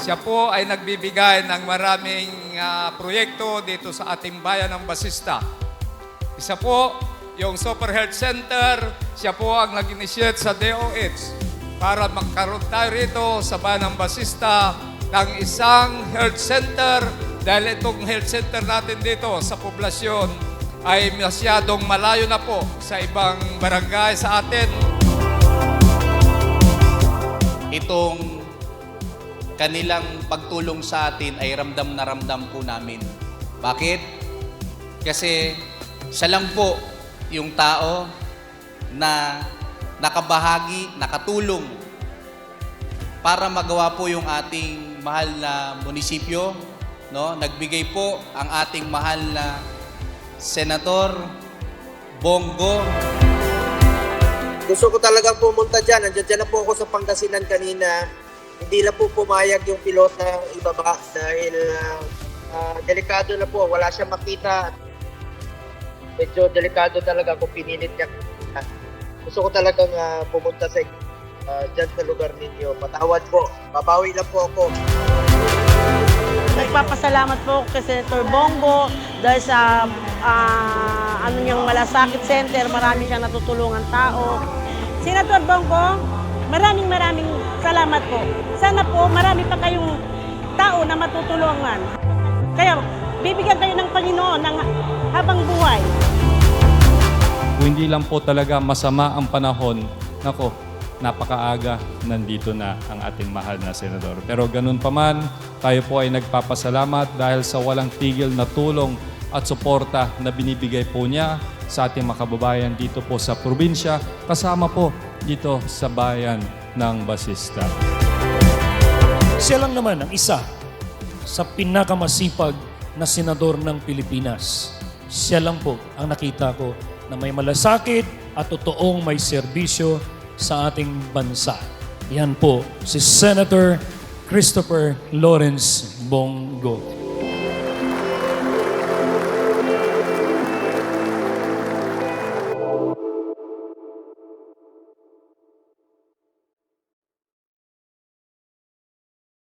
Siya po ay nagbibigay ng maraming ah, proyekto dito sa ating bayan ng Basista. Isa po, yung Super Health Center, siya po ang nag-initiate sa DOH para magkaroon tayo rito sa bayan ng Basista ng isang health center dahil itong health center natin dito sa poblasyon ay masyadong malayo na po sa ibang barangay sa atin. Itong kanilang pagtulong sa atin ay ramdam na ramdam po namin. Bakit? Kasi siya lang po yung tao na nakabahagi, nakatulong para magawa po yung ating mahal na munisipyo, no? Nagbigay po ang ating mahal na Senator Bongo Gusto ko talagang pumunta dyan. Nandiyan dyan na po ako sa Pangasinan kanina. Hindi na po pumayag yung pilota ibaba dahil ah, ah, delikado na po. Wala siya makita. Medyo delikado talaga kung pinilit niya. Gusto ko talagang ah, pumunta sa ah, dyan sa lugar ninyo. Patawad po. Babawi lang po ako. Nagpapasalamat po kay Senator Bongo dahil sa ah, ano niyang malasakit center, marami siyang natutulungan tao. Senator Bongo, maraming maraming salamat po. Sana po marami pa kayong tao na matutulungan. Kaya bibigyan kayo ng Panginoon ng habang buhay. Kung hindi lang po talaga masama ang panahon, nako, napakaaga nandito na ang ating mahal na senador. Pero ganun pa man, tayo po ay nagpapasalamat dahil sa walang tigil na tulong at suporta na binibigay po niya sa ating mga kababayan dito po sa probinsya, kasama po dito sa bayan ng Basista. Siya lang naman ang isa sa pinakamasipag na senador ng Pilipinas. Siya lang po ang nakita ko na may malasakit at totoong may serbisyo sa ating bansa. Yan po si Senator Christopher Lawrence Bongo.